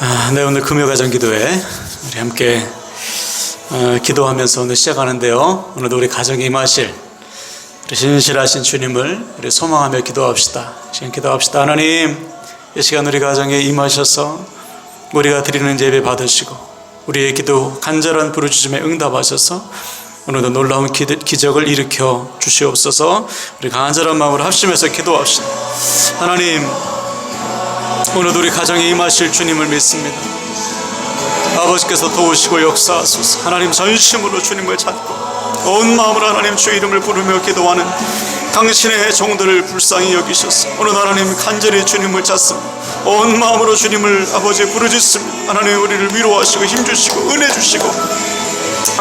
아, 네, 오늘 금요가정 기도회 우리 함께 어, 기도하면서 오늘 시작하는데요. 오늘도 우리 가정에 임하실 우리 신실하신 주님을 우리 소망하며 기도합시다. 지금 기도합시다. 하나님, 이 시간 우리 가정에 임하셔서 우리가 드리는 예배 받으시고 우리의 기도 간절한 부르짖음에 응답하셔서 오늘도 놀라운 기, 기적을 일으켜 주시옵소서. 우리 간절한 마음으로 합심해서 기도합시다. 하나님, 오늘도 우리 가정에 임하실 주님을 믿습니다. 아버지께서 도우시고 역사하소서. 하나님 전심으로 주님을 찾고 온 마음으로 하나님 주의 이름을 부르며 기도하는 당신의 종들을 불쌍히 여기셔서 오늘 하나님 간절히 주님을 찾습니다. 온 마음으로 주님을 아버지 부르짖습니다. 하나님 우리를 위로하시고 힘주시고 은혜 주시고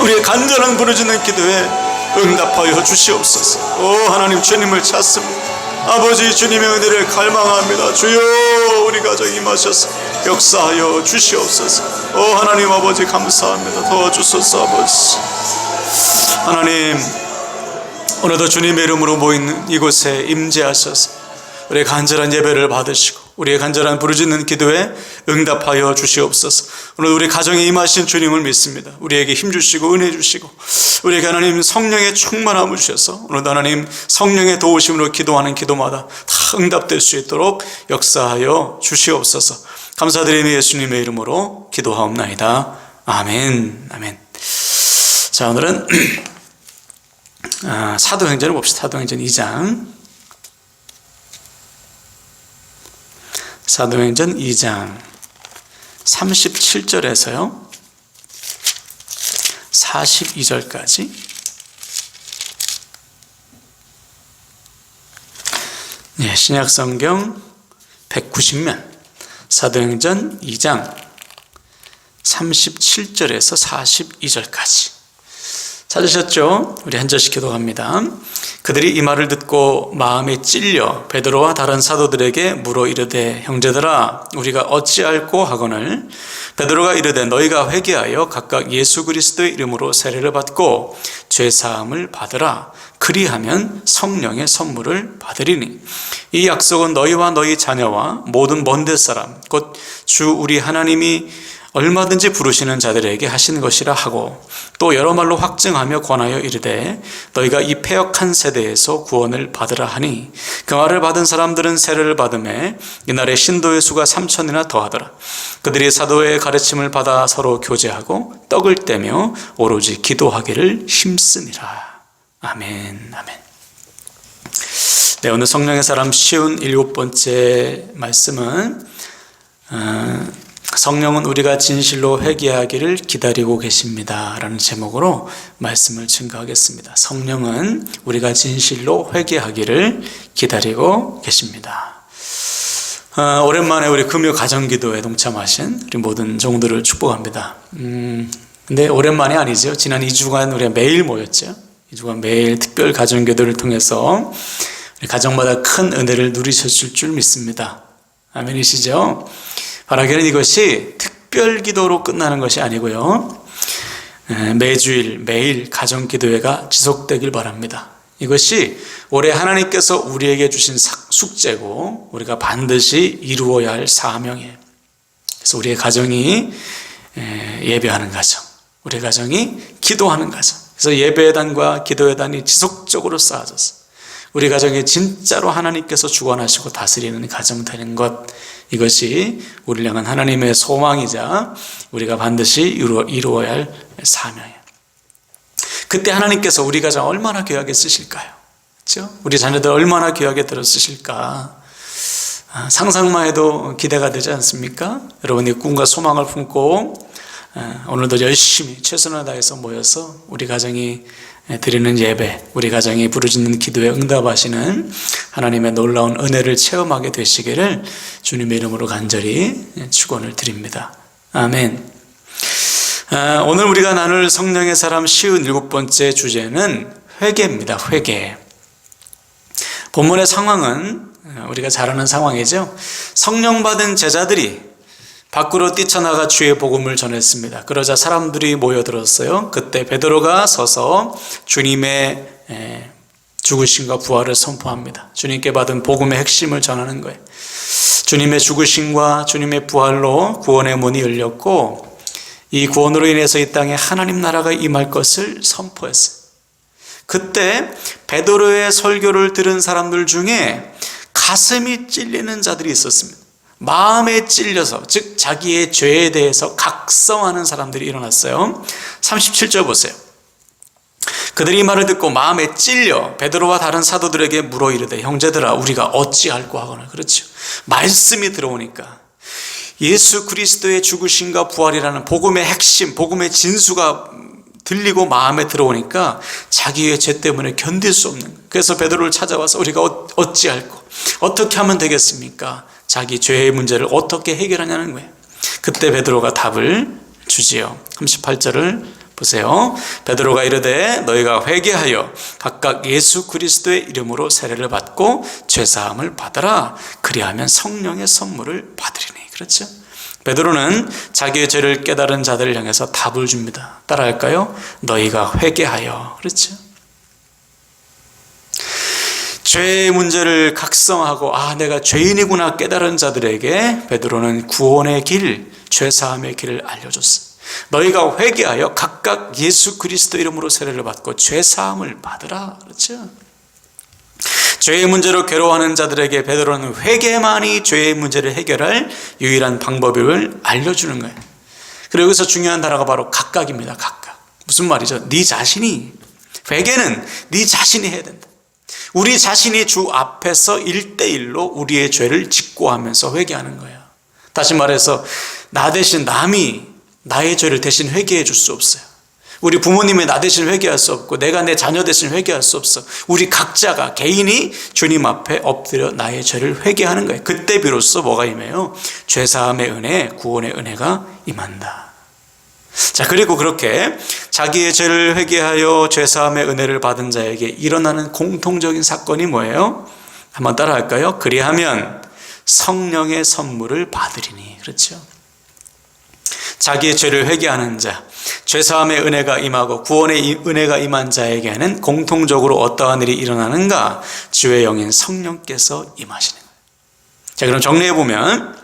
우리의 간절한 부르짖는 기도에 응답하여 주시옵소서. 오 하나님 주님을 찾습니다. 아버지 주님의 은혜를 갈망합니다. 주여 우리 가정 임하셔서 역사하여 주시옵소서. 오 하나님 아버지 감사합니다. 도와주소서 아버지. 하나님 오늘도 주님의 이름으로 모인 이곳에 임재하셔서 우리의 간절한 예배를 받으시고 우리의 간절한 부르짖는 기도에 응답하여 주시옵소서. 오늘 우리 가정에 임하신 주님을 믿습니다. 우리에게 힘 주시고 은혜 주시고 우리에게 하나님 성령의 충만함을 주셔서 오늘도 하나님 성령의 도우심으로 기도하는 기도마다 다 응답될 수 있도록 역사하여 주시옵소서. 감사드리며 예수님의 이름으로 기도하옵나이다. 아멘. 아멘. 자, 오늘은 아, 사도행전을 봅시다. 사도행전 2장. 사도행전 2장 37절에서요. 42절까지 네, 신약 성경 190면 사도행전 2장 37절에서 42절까지 찾으셨죠? 우리 한 절씩 기도합니다. 그들이 이 말을 듣고 마음에 찔려 베드로와 다른 사도들에게 물어 이르되 형제들아 우리가 어찌할꼬 하거늘? 베드로가 이르되 너희가 회개하여 각각 예수 그리스도의 이름으로 세례를 받고 죄 사함을 받으라. 그리하면 성령의 선물을 받으리니. 이 약속은 너희와 너희 자녀와 모든 먼데 사람 곧 주 우리 하나님이 얼마든지 부르시는 자들에게 하신 것이라 하고 또 여러 말로 확증하며 권하여 이르되 너희가 이 폐역한 세대에서 구원을 받으라 하니 그 말을 받은 사람들은 세례를 받음에 이날에 신도의 수가 삼천이나 더하더라. 그들이 사도의 가르침을 받아 서로 교제하고 떡을 떼며 오로지 기도하기를 힘쓰니라. 아멘 아멘. 네 오늘 성령의 사람 쉬운 일곱 번째 말씀은 어, 성령은 우리가 진실로 회개하기를 기다리고 계십니다. 라는 제목으로 말씀을 증거하겠습니다. 성령은 우리가 진실로 회개하기를 기다리고 계십니다. 어, 오랜만에 우리 금요 가정기도에 동참하신 우리 모든 종들을 축복합니다. 음, 근데 오랜만이 아니죠. 지난 2주간 우리가 매일 모였죠. 2주간 매일 특별 가정기도를 통해서 가정마다 큰 은혜를 누리셨을 줄 믿습니다. 아멘이시죠? 바라기는 이것이 특별 기도로 끝나는 것이 아니고요. 매주일, 매일 가정 기도회가 지속되길 바랍니다. 이것이 올해 하나님께서 우리에게 주신 숙제고 우리가 반드시 이루어야 할 사명이에요. 그래서 우리의 가정이 예배하는 가정, 우리 가정이 기도하는 가정. 그래서 예배단과 기도회단이 지속적으로 쌓아져서 우리 가정에 진짜로 하나님께서 주관하시고 다스리는 가정 되는 것 이것이 우리를 향한 하나님의 소망이자 우리가 반드시 이루어, 야할 사명이에요. 그때 하나님께서 우리 가정 얼마나 귀하게 쓰실까요? 그렇죠? 우리 자녀들 얼마나 귀하게 들어 쓰실까? 아, 상상만 해도 기대가 되지 않습니까? 여러분이 꿈과 소망을 품고 아, 오늘도 열심히 최선을 다해서 모여서 우리 가정이 드리는 예배, 우리 가정이 부르짖는 기도에 응답하시는 하나님의 놀라운 은혜를 체험하게 되시기를 주님의 이름으로 간절히 축원을 드립니다. 아멘. 아, 오늘 우리가 나눌 성령의 사람 쉬운 일곱 번째 주제는 회개입니다. 회개. 본문의 상황은 우리가 잘 아는 상황이죠. 성령 받은 제자들이 밖으로 뛰쳐나가 주의 복음을 전했습니다. 그러자 사람들이 모여들었어요. 그때 베드로가 서서 주님의 죽으심과 부활을 선포합니다. 주님께 받은 복음의 핵심을 전하는 거예요. 주님의 죽으심과 주님의 부활로 구원의 문이 열렸고 이 구원으로 인해서 이 땅에 하나님 나라가 임할 것을 선포했어요. 그때 베드로의 설교를 들은 사람들 중에 가슴이 찔리는 자들이 있었습니다. 마음에 찔려서 즉 자기의 죄에 대해서 각성하는 사람들이 일어났어요. 37절 보세요. 그들이 이 말을 듣고 마음에 찔려 베드로와 다른 사도들에게 물어 이르되 형제들아 우리가 어찌할꼬 하거나 그렇죠. 말씀이 들어오니까 예수 그리스도의 죽으심과 부활이라는 복음의 핵심, 복음의 진수가 들리고 마음에 들어오니까 자기의 죄 때문에 견딜 수 없는. 그래서 베드로를 찾아와서 우리가 어- 어찌할꼬 어떻게 하면 되겠습니까? 자기 죄의 문제를 어떻게 해결하냐는 거예요. 그때 베드로가 답을 주지요. 38절을 보세요. 베드로가 이르되 너희가 회개하여 각각 예수 그리스도의 이름으로 세례를 받고 죄 사함을 받아라. 그리하면 성령의 선물을 받으리니. 그렇죠? 베드로는 자기의 죄를 깨달은 자들을 향해서 답을 줍니다. 따라할까요? 너희가 회개하여. 그렇죠? 죄의 문제를 각성하고 아 내가 죄인이구나 깨달은 자들에게 베드로는 구원의 길, 죄 사함의 길을 알려줬어. 너희가 회개하여 각각 예수 그리스도 이름으로 세례를 받고 죄 사함을 받으라. 그렇죠? 죄의 문제로 괴로워하는 자들에게 베드로는 회개만이 죄의 문제를 해결할 유일한 방법을 알려주는 거예요. 그리고 여기서 중요한 단어가 바로 각각입니다. 각각. 무슨 말이죠? 네 자신이 회개는 네 자신이 해야 된다. 우리 자신이 주 앞에서 일대일로 우리의 죄를 직고하면서 회개하는 거예요. 다시 말해서 나 대신 남이 나의 죄를 대신 회개해 줄 수 없어요. 우리 부모님의 나 대신 회개할 수 없고 내가 내 자녀 대신 회개할 수 없어. 우리 각자가 개인이 주님 앞에 엎드려 나의 죄를 회개하는 거예요. 그때 비로소 뭐가 임해요? 죄 사함의 은혜, 구원의 은혜가 임한다. 자, 그리고 그렇게 자기의 죄를 회개하여 죄사함의 은혜를 받은 자에게 일어나는 공통적인 사건이 뭐예요? 한번 따라 할까요? 그리하면 성령의 선물을 받으리니. 그렇죠? 자기의 죄를 회개하는 자, 죄사함의 은혜가 임하고 구원의 은혜가 임한 자에게는 공통적으로 어떠한 일이 일어나는가? 주의 영인 성령께서 임하시는 거예요. 자, 그럼 정리해 보면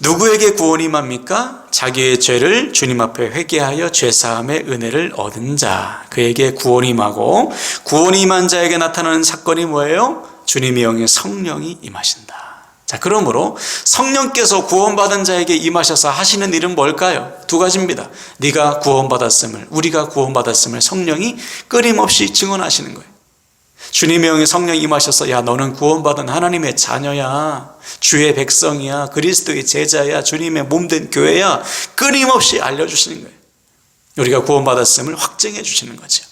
누구에게 구원이 임합니까? 자기의 죄를 주님 앞에 회개하여 죄사함의 은혜를 얻은 자, 그에게 구원이 임하고 구원이 임한 자에게 나타나는 사건이 뭐예요? 주님의 영의 성령이 임하신다. 자, 그러므로 성령께서 구원받은 자에게 임하셔서 하시는 일은 뭘까요? 두 가지입니다. 네가 구원받았음을, 우리가 구원받았음을 성령이 끊임없이 증언하시는 거예요. 주님의 영의 성령 임하셔서 야 너는 구원받은 하나님의 자녀야. 주의 백성이야. 그리스도의 제자야. 주님의 몸된 교회야. 끊임없이 알려주시는 거예요. 우리가 구원받았음을 확증해 주시는 거죠.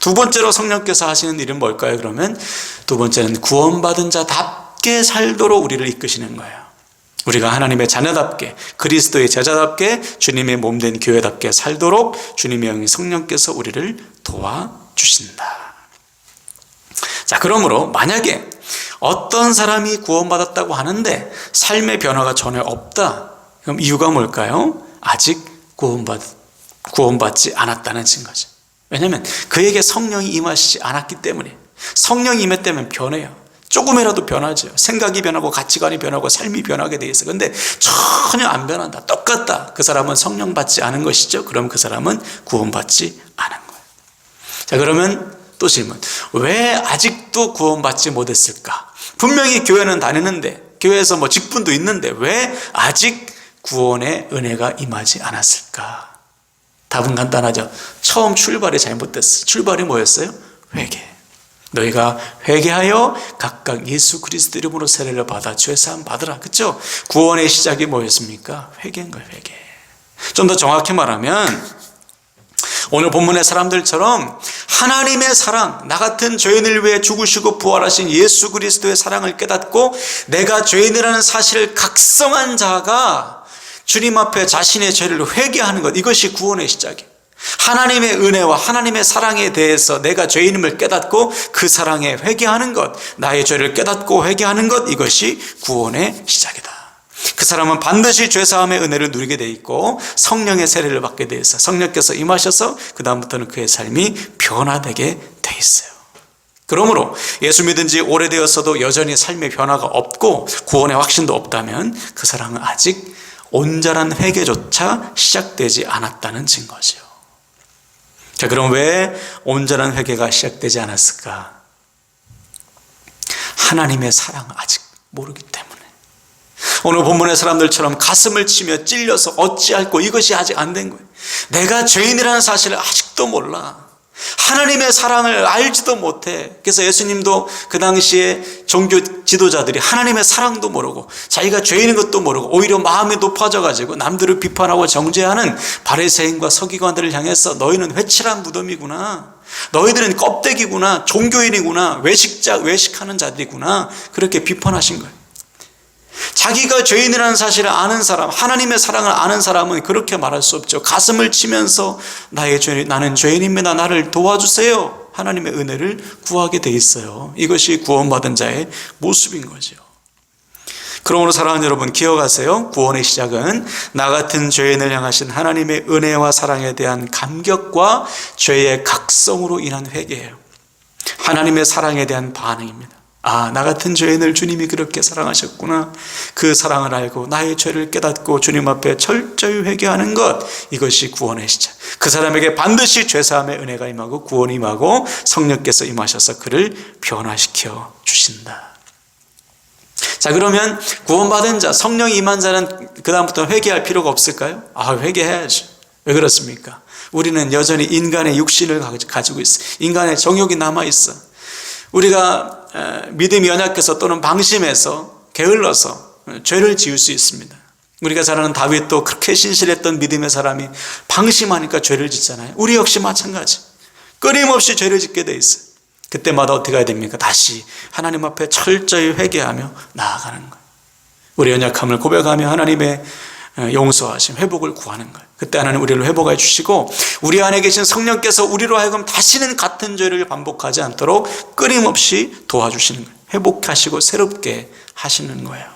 두 번째로 성령께서 하시는 일은 뭘까요? 그러면 두 번째는 구원받은 자답게 살도록 우리를 이끄시는 거예요. 우리가 하나님의 자녀답게 그리스도의 제자답게 주님의 몸된 교회답게 살도록 주님의 영의 성령께서 우리를 도와주신다 자, 그러므로 만약에 어떤 사람이 구원받았다고 하는데 삶의 변화가 전혀 없다. 그럼 이유가 뭘까요? 아직 구원받, 구원받지 않았다는 증거죠. 왜냐하면 그에게 성령이 임하시지 않았기 때문에 성령이 임했다면 변해요. 조금이라도 변하죠. 생각이 변하고 가치관이 변하고 삶이 변하게 돼 있어. 근데 전혀 안 변한다. 똑같다. 그 사람은 성령 받지 않은 것이죠. 그럼 그 사람은 구원받지 않은 거예요. 자, 그러면 또 질문. 왜 아직도 구원받지 못했을까? 분명히 교회는 다니는데, 교회에서 뭐 직분도 있는데, 왜 아직 구원의 은혜가 임하지 않았을까? 답은 간단하죠. 처음 출발이 잘못됐어. 출발이 뭐였어요? 회개. 너희가 회개하여 각각 예수 그리스도 이름으로 세례를 받아 죄 사함 받으라. 그죠? 구원의 시작이 뭐였습니까? 회개인 거예요, 회개. 좀 더 정확히 말하면, 오늘 본문의 사람들처럼 하나님의 사랑, 나 같은 죄인을 위해 죽으시고 부활하신 예수 그리스도의 사랑을 깨닫고 내가 죄인이라는 사실을 각성한 자가 주님 앞에 자신의 죄를 회개하는 것, 이것이 구원의 시작이에요. 하나님의 은혜와 하나님의 사랑에 대해서 내가 죄인임을 깨닫고 그 사랑에 회개하는 것, 나의 죄를 깨닫고 회개하는 것, 이것이 구원의 시작이다. 그 사람은 반드시 죄사함의 은혜를 누리게 돼 있고 성령의 세례를 받게 돼 있어. 성령께서 임하셔서 그 다음부터는 그의 삶이 변화되게 돼 있어요. 그러므로 예수 믿은 지 오래되었어도 여전히 삶의 변화가 없고 구원의 확신도 없다면 그 사람은 아직 온전한 회개조차 시작되지 않았다는 증거죠. 자, 그럼 왜 온전한 회개가 시작되지 않았을까? 하나님의 사랑을 아직 모르기 때문에. 오늘 본문의 사람들처럼 가슴을 치며 찔려서 어찌할고 이것이 아직 안 된 거예요. 내가 죄인이라는 사실을 아직도 몰라. 하나님의 사랑을 알지도 못해. 그래서 예수님도 그 당시에 종교 지도자들이 하나님의 사랑도 모르고 자기가 죄인인 것도 모르고 오히려 마음이 높아져 가지고 남들을 비판하고 정죄하는 바리새인과 서기관들을 향해서 너희는 회칠한 무덤이구나. 너희들은 껍데기구나. 종교인이구나. 외식자 외식하는 자들이구나. 그렇게 비판하신 거예요. 자기가 죄인이라는 사실을 아는 사람, 하나님의 사랑을 아는 사람은 그렇게 말할 수 없죠. 가슴을 치면서 나의 죄, 나는 죄인입니다. 나를 도와주세요. 하나님의 은혜를 구하게 돼 있어요. 이것이 구원받은 자의 모습인 거죠. 그러므로 사랑하는 여러분 기억하세요. 구원의 시작은 나 같은 죄인을 향하신 하나님의 은혜와 사랑에 대한 감격과 죄의 각성으로 인한 회개예요. 하나님의 사랑에 대한 반응입니다. 아, 나 같은 죄인을 주님이 그렇게 사랑하셨구나. 그 사랑을 알고 나의 죄를 깨닫고 주님 앞에 철저히 회개하는 것. 이것이 구원의 시작. 그 사람에게 반드시 죄사함의 은혜가 임하고 구원이 임하고 성령께서 임하셔서 그를 변화시켜 주신다. 자, 그러면 구원받은 자, 성령이 임한 자는 그다음부터 회개할 필요가 없을까요? 아, 회개해야죠. 왜 그렇습니까? 우리는 여전히 인간의 육신을 가지고 있어. 인간의 정욕이 남아 있어. 우리가 믿음이 연약해서 또는 방심해서 게을러서 죄를 지을 수 있습니다. 우리가 잘 아는 다윗도 그렇게 신실했던 믿음의 사람이 방심하니까 죄를 짓잖아요. 우리 역시 마찬가지. 끊임없이 죄를 짓게 돼 있어요. 그때마다 어떻게 해야 됩니까? 다시 하나님 앞에 철저히 회개하며 나아가는 거예요. 우리 연약함을 고백하며 하나님의 용서하심, 회복을 구하는 거예요. 그때 하나님 우리를 회복해 주시고 우리 안에 계신 성령께서 우리로 하여금 다시는 같은 죄를 반복하지 않도록 끊임없이 도와주시는 거예요. 회복하시고 새롭게 하시는 거예요.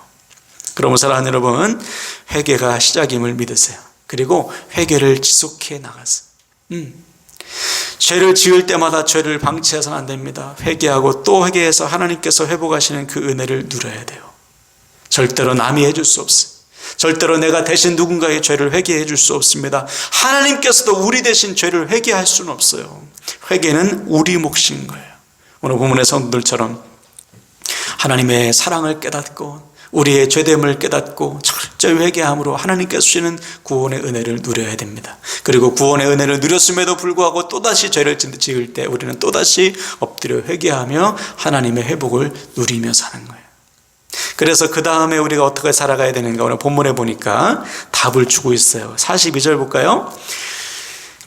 그러면 사랑하는 여러분, 회개가 시작임을 믿으세요. 그리고 회개를 지속해 나가세요. 음. 죄를 지을 때마다 죄를 방치해서는 안 됩니다. 회개하고 또 회개해서 하나님께서 회복하시는 그 은혜를 누려야 돼요. 절대로 남이 해줄 수 없어요. 절대로 내가 대신 누군가의 죄를 회개해 줄 수 없습니다. 하나님께서도 우리 대신 죄를 회개할 수는 없어요. 회개는 우리 몫인 거예요. 오늘 본문의 성도들처럼 하나님의 사랑을 깨닫고 우리의 죄됨을 깨닫고 철저히 회개함으로 하나님께서 주시는 구원의 은혜를 누려야 됩니다. 그리고 구원의 은혜를 누렸음에도 불구하고 또다시 죄를 지을 때 우리는 또다시 엎드려 회개하며 하나님의 회복을 누리며 사는 거예요. 그래서 그 다음에 우리가 어떻게 살아가야 되는가 오늘 본문에 보니까 답을 주고 있어요. 42절 볼까요?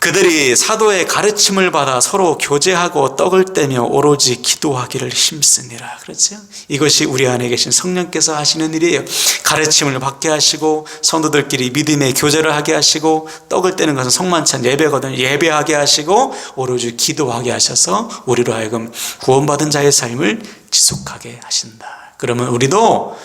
그들이 사도의 가르침을 받아 서로 교제하고 떡을 떼며 오로지 기도하기를 힘쓰니라. 그렇죠? 이것이 우리 안에 계신 성령께서 하시는 일이에요. 가르침을 받게 하시고 성도들끼리 믿음의 교제를 하게 하시고 떡을 떼는 것은 성만찬 예배거든요. 예배하게 하시고 오로지 기도하게 하셔서 우리로 하여금 구원받은 자의 삶을 지속하게 하신다. 그러면 우리도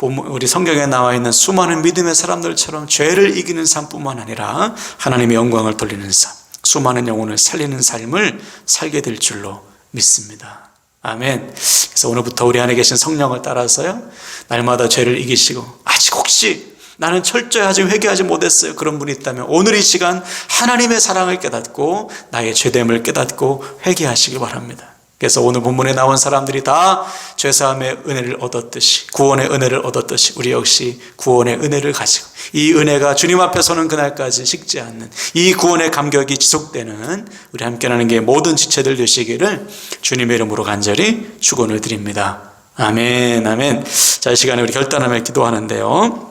우리 성경에 나와 있는 수많은 믿음의 사람들처럼 죄를 이기는 삶뿐만 아니라 하나님의 영광을 돌리는 삶, 수많은 영혼을 살리는 삶을 살게 될 줄로 믿습니다. 아멘. 그래서 오늘부터 우리 안에 계신 성령을 따라서요, 날마다 죄를 이기시고, 아직 혹시 나는 철저히 아직 회개하지 못했어요. 그런 분이 있다면 오늘 이 시간 하나님의 사랑을 깨닫고 나의 죄됨을 깨닫고 회개하시기 바랍니다. 그래서 오늘 본문에 나온 사람들이 다 죄사함의 은혜를 얻었듯이 구원의 은혜를 얻었듯이 우리 역시 구원의 은혜를 가지고 이 은혜가 주님 앞에 서는 그날까지 식지 않는 이 구원의 감격이 지속되는 우리 함께 하는 게 모든 지체들 되시기를 주님의 이름으로 간절히 축원을 드립니다. 아멘 아멘 자 이 시간에 우리 결단하며 기도하는데요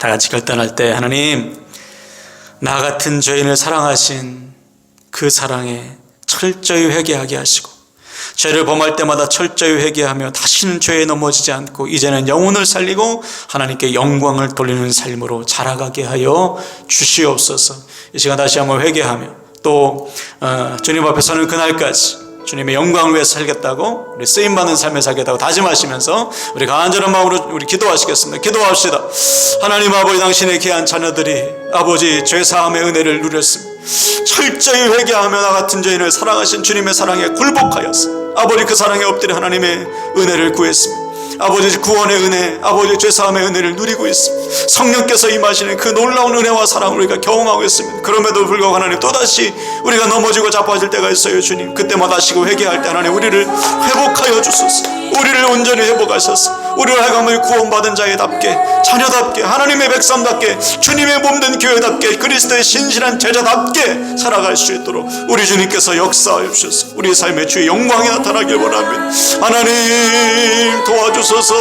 다 같이 결단할 때 하나님 나 같은 죄인을 사랑하신 그 사랑에 철저히 회개하게 하시고 죄를 범할 때마다 철저히 회개하며 다시는 죄에 넘어지지 않고 이제는 영혼을 살리고 하나님께 영광을 돌리는 삶으로 자라가게 하여 주시옵소서. 이 시간 다시 한번 회개하며 또 어, 주님 앞에 서는 그날까지 주님의 영광을 위해 살겠다고 우리 쓰임 받는 삶에 살겠다고 다짐하시면서 우리 간절한 마음으로 우리 기도하시겠습니다. 기도합시다. 하나님 아버지 당신의 귀한 자녀들이 아버지 죄 사함의 은혜를 누렸습니다. 철저히 회개하며 나 같은 죄인을 사랑하신 주님의 사랑에 굴복하였습니다. 아버지 그 사랑에 엎드려 하나님의 은혜를 구했습니다. 아버지 구원의 은혜, 아버지 죄사함의 은혜를 누리고 있습니다. 성령께서 임하시는 그 놀라운 은혜와 사랑을 우리가 경험하고 있습니다. 그럼에도 불구하고 하나님 또다시 우리가 넘어지고 자빠질 때가 있어요, 주님. 그때마다 시고 회개할 때 하나님 우리를 회복하여 주소서. 우리를 온전히 회복하셔서 우리를 하여금 구원받은 자에답게 자녀답게 하나님의 백성답게 주님의 몸된 교회답게 그리스도의 신실한 제자답게 살아갈 수 있도록 우리 주님께서 역사하여 주셔서. 우리 삶의 주의 영광이 나타나길 원합니다. 하나님 도와주소서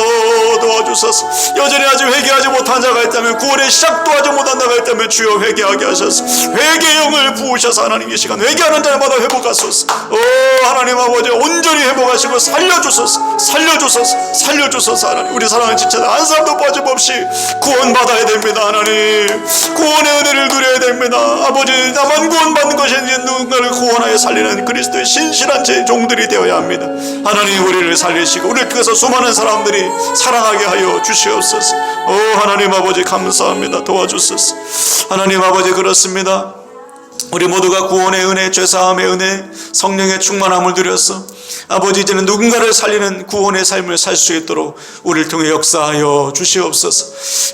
도와주소서. 여전히 아직 회개하지 못한 자가 있다면 구원의 시작도 하지 못한 자가 있다면 주여 회개하게 하셔서. 회개의 영을 부으셔서 하나님 이 시간 회개하는 자마다 회복하소서. 오 하나님 아버지 온전히 회복하시고 살려주소서 살려주소서 살려주소서 하나님 우리 사랑하는 지체들 한 사람도 빠짐없이 구원받아야 됩니다 하나님. 구원의 은혜를 누려야 됩니다. 아버지 나만 구원받는 것이 아니라 누군가를 구원하여 살리는 그리스도의 신실한 제 종들이 되어야 합니다. 하나님 우리를 살리시고 우리를 통해서 수많은 사람들이 사랑하게 하여 주시옵소서. 오 하나님 아버지 감사합니다. 도와주소서. 하나님 아버지 그렇습니다 우리 모두가 구원의 은혜, 죄사함의 은혜, 성령의 충만함을 누려서 아버지 이제는 누군가를 살리는 구원의 삶을 살 수 있도록 우리를 통해 역사하여 주시옵소서.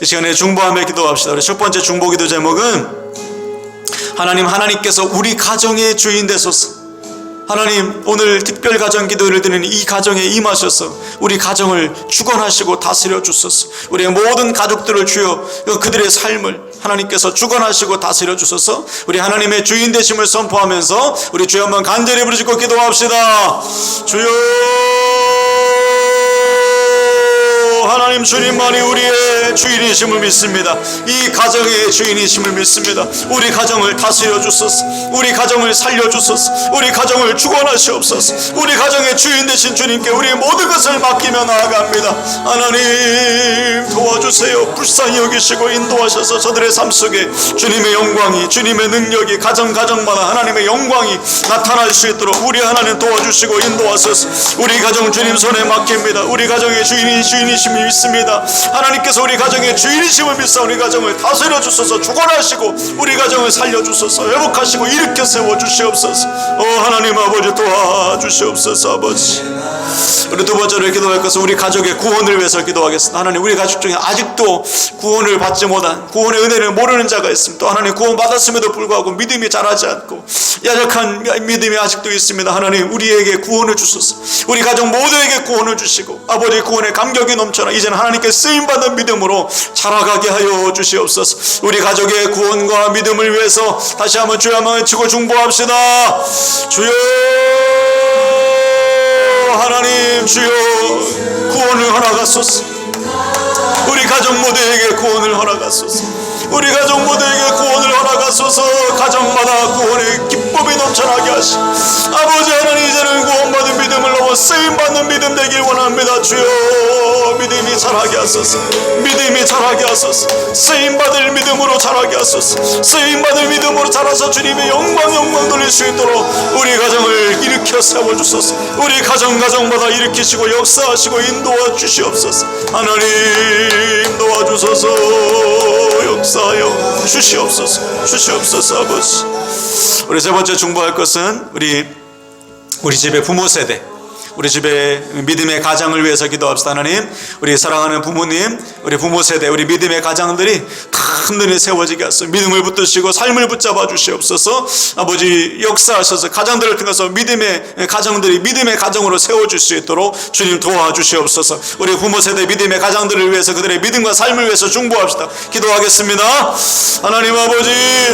이 시간에 중보함에 기도합시다. 우리 첫 번째 중보 기도 제목은 하나님 하나님께서 우리 가정의 주인 되소서. 하나님 오늘 특별 가정 기도를 드리는 이 가정에 임하셔서. 우리 가정을 주관하시고 다스려 주소서. 우리의 모든 가족들을 주여 그들의 삶을 하나님께서 주관하시고 다스려 주소서. 우리 하나님의 주인 되심을 선포하면서 우리 주여 한번 간절히 부르짖고 기도합시다. 주여 하나님 주님만이 우리의 주인이심을 믿습니다. 이 가정의 주인이심을 믿습니다. 우리 가정을 다스려 주소서. 우리 가정을 살려 주소서. 우리 가정을 주관하시옵소서. 우리 가정의 주인 되신 주님께 우리의 모든 것을 맡기며 나아갑니다. 하나님 도와주세요. 불쌍히 여기시고 인도하셔서 저들의 삶 속에 주님의 영광이 주님의 능력이 가정 가정마다 하나님의 영광이 나타날 수 있도록 우리 하나님 도와주시고 인도하소서. 우리 가정 주님 손에 맡깁니다. 우리 가정의 주인이 주인이 심을 믿습니다. 하나님께서 우리 가정의 주인이심을 믿사 우리 가정을 다스려 주소서 주관하시고 우리 가정을 살려 주소서 회복하시고 일으켜 세워 주시옵소서. 오 하나님 아버지 도와 주시옵소서 아버지. 우리 두 번째로 기도할 것은 우리 가족의 구원을 위해서 기도하겠습니다. 하나님 우리 가족 중에 아직도 구원을 받지 못한 구원의 은혜를 모르는 자가 있습니다. 또 하나님 구원 받았음에도 불구하고 믿음이 자라지 않고 야적한 믿음이 아직도 있습니다. 하나님 우리에게 구원을 주소서. 우리 가족 모두에게 구원을 주시고 아버지 구원의 감격이 넘쳐 나 이제는 하나님께 쓰임 받는 믿음으로 자라가게 하여 주시옵소서. 우리 가족의 구원과 믿음을 위해서 다시 한번 주여 한번 외치고 중보합시다. 주여 하나님 주여 구원을 허락하소서 우리 가족 모두에게 구원을 허락하소서 우리 가족 모두에게 구원을 허락하소서. 가정마다 구원의 기쁨이 넘쳐나게 하시. 아버지 하나님 이제는 구원받은 믿음을 넘어 쓰임받는 믿음 되길 원합니다. 주여 믿음이 자라게 하소서. 믿음이 자라게 하소서. 쓰임받을 믿음으로 자라게 하소서. 쓰임받을 믿음으로 자라서 주님의 영광 영광 돌릴 수 있도록 우리 가정을 일으켜 세워주소서. 우리 가정 가정마다 일으키시고 역사하시고 인도하 주시옵소서. 하나님 도와주소서. 역사 하여 주시옵소서 주시옵소서 아버지. 우리 세 번째 중보할 것은 우리 우리 집의 부모 세대 우리 집의 믿음의 가장을 위해서 기도합시다 하나님. 우리 사랑하는 부모님 우리 부모 세대 우리 믿음의 가장들이 든든히 세워지게 하소서. 믿음을 붙드시고 삶을 붙잡아 주시옵소서. 아버지 역사하셔서 가장들을 통해서 믿음의 가정들이 믿음의 가정으로 세워줄 수 있도록 주님 도와주시옵소서. 우리 부모 세대 믿음의 가장들을 위해서 그들의 믿음과 삶을 위해서 중보합시다. 기도하겠습니다. 하나님 아버지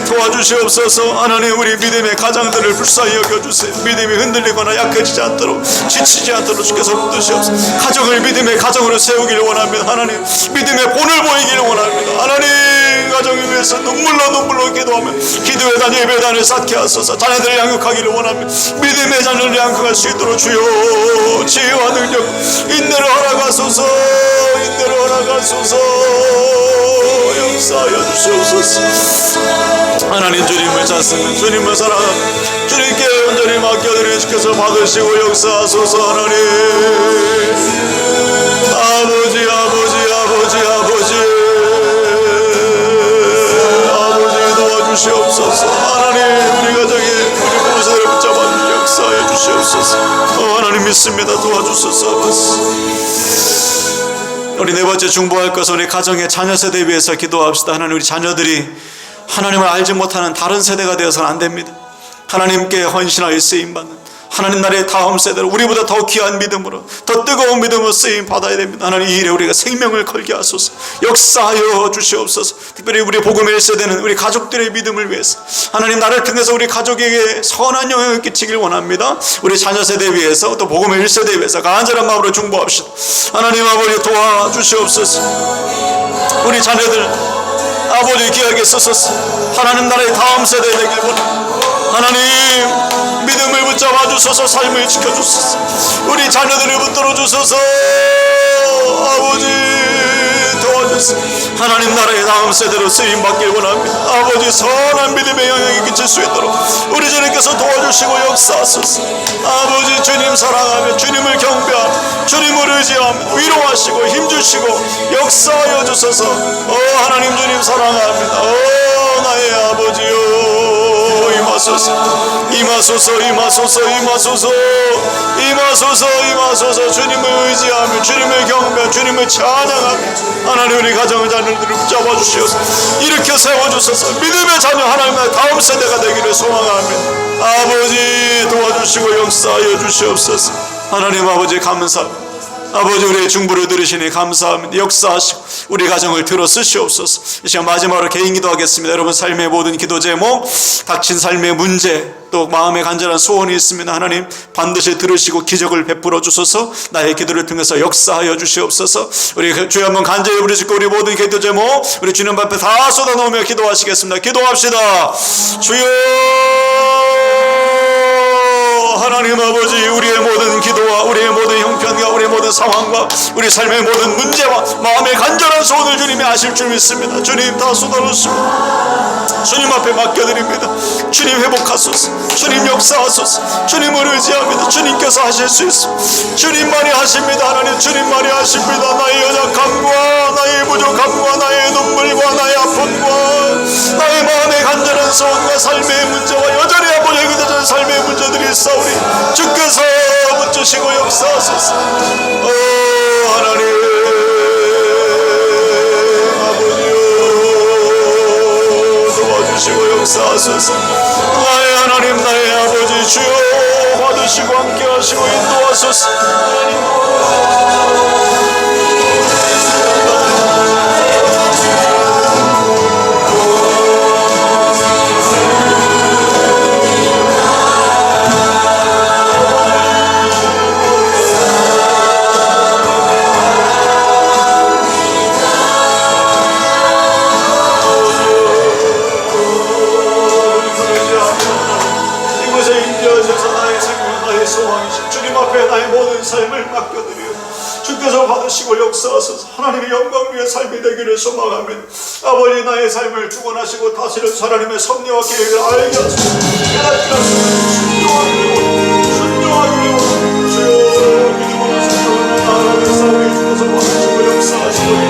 도와주시옵소서. 하나님 우리 믿음의 가장들을 불쌍히 여겨주세요. 믿음이 흔들리거나 약해지지 않도록 지치 지 않도록 주께서 붙드시옵소서. 가정을 믿음의 가정으로 세우기를 원합니다. 하나님 믿음의 본을 보이기를 원합니다. 하나님 가정을 위해서 눈물로 눈물로 기도하며 기도회단 예배단을 쌓게 하소서. 자녀들을 양육하기를 원합니다. 믿음의 자녀를 양육할 수 있도록 주여 지혜와 능력 인내를 허락하소서. 인내를 허락하소서. 역사하여 주시옵소서. 하나님 주님을 찾습니다. 주님을 사랑합니다. 주님께 온전히 맡겨드리는 주께서. 받으시고 역사하소서 주시옵소서 어, 하나님 이 믿습니다. 도와주소서. 우리 네 번째 중보할 것은 우리 가정의 자녀 세대 위해서 기도합시다. 하나님 우리 자녀들이 하나님을 알지 못하는 다른 세대가 되어서는 안 됩니다. 하나님께 헌신하여 쓰임 받는 하나님 나라의 다음 세대로 우리보다 더 귀한 믿음으로 더 뜨거운 믿음으로 쓰임 받아야 됩니다. 하나님 이 일에 우리가 생명을 걸게 하소서 역사하여 주시옵소서. 특별히 우리 복음의 1세대는 우리 가족들의 믿음을 위해서 하나님 나를 통해서 우리 가족에게 선한 영향을 끼치길 원합니다. 우리 자녀 세대 위해서 또 복음의 1세대 위해서 간절한 마음으로 중보합시다. 하나님 아버지 도와주시옵소서. 우리 자녀들 아버지 귀하게 쓰소서. 하나님 나라의 다음 세대 되길 원합니다. 하나님 믿음을 붙잡아 주소서 삶을 지켜 주소서 우리 자녀들을 붙들어 주소서 아버지 도와주소서 하나님 나라의 다음 세대로 쓰임 받길 원합니다. 아버지 선한 믿음의 영향이 끼칠 수 있도록 우리 주님께서 도와주시고 역사하소서. 아버지 주님 사랑하며 주님을 경배하며 주님을 의지하며 위로하시고 힘주시고 역사하여 주소서. 오 하나님 주님 사랑합니다. 오 나의 아버지요. 임하소서 임하소서 임하소서 임하소서. 임하소서 임하소서. 주님을 의지하며 주님을 경배하며 주님을 찬양하며 하나님 우리 가정의 자녀들을 붙잡아 주시옵소서 일으켜 세워주소서. 믿음의 자녀 하나님의 다음 세대가 되기를 소망합니다 아버지 도와주시고 역사하여 주시옵소서. 하나님 아버지 감사합니다 아버지 우리의 중부를 들으시니 감사합니다. 역사하시고 우리 가정을 들어 쓰시옵소서. 이 시간 마지막으로 개인 기도하겠습니다. 여러분 삶의 모든 기도 제목, 닥친 삶의 문제, 또 마음에 간절한 소원이 있습니다. 하나님 반드시 들으시고 기적을 베풀어 주소서. 나의 기도를 통해서 역사하여 주시옵소서. 우리 주여 한번 간절히 부르시고 우리 모든 기도 제목 우리 주님 앞에 다 쏟아놓으며 기도하시겠습니다. 기도합시다. 주여 하나님 아버지 우리의 모든 기도와 우리의 모든 형편과 우리의 모든 상황과 우리 삶의 모든 문제와 마음의 간절한 소원을 주님이 아실 줄 믿습니다. 주님 다 쏟아놓습니다. 주님 앞에 맡겨드립니다. 주님 회복하소서. 주님 역사하소서. 주님을 의지합니다. 주님께서 하실 수 있습니다 주님만이 하십니다. 하나님 주님만이 하십니다. 나의 연약함과 나의 부족함과 나의 눈물과 나의 아픔과 나의 마음의 간절한 소원과 삶의 문제와 여전히 아버지 그대의 삶의 문제들이 있사 오니 주께서 붙주시고 역사하소서. 오 하나님. 아버지요 도와주시고 역사하소서. 나의 하나님 나의 아버지 주여 받으시고 함께 하시고 인도하소서. 이곳에 역사하소서 하나님의 영광 위에 삶이 되기를 소망하며 아버지 나의 삶을 주관하시고 다스려 하나님의 섭리와 계획을 알게 하소서 깨닫게 하소서. 순종하기를 원합니다. 주여 믿음으로 순종하며 나아가는 싸움에 주께서 받으시고 역사하시고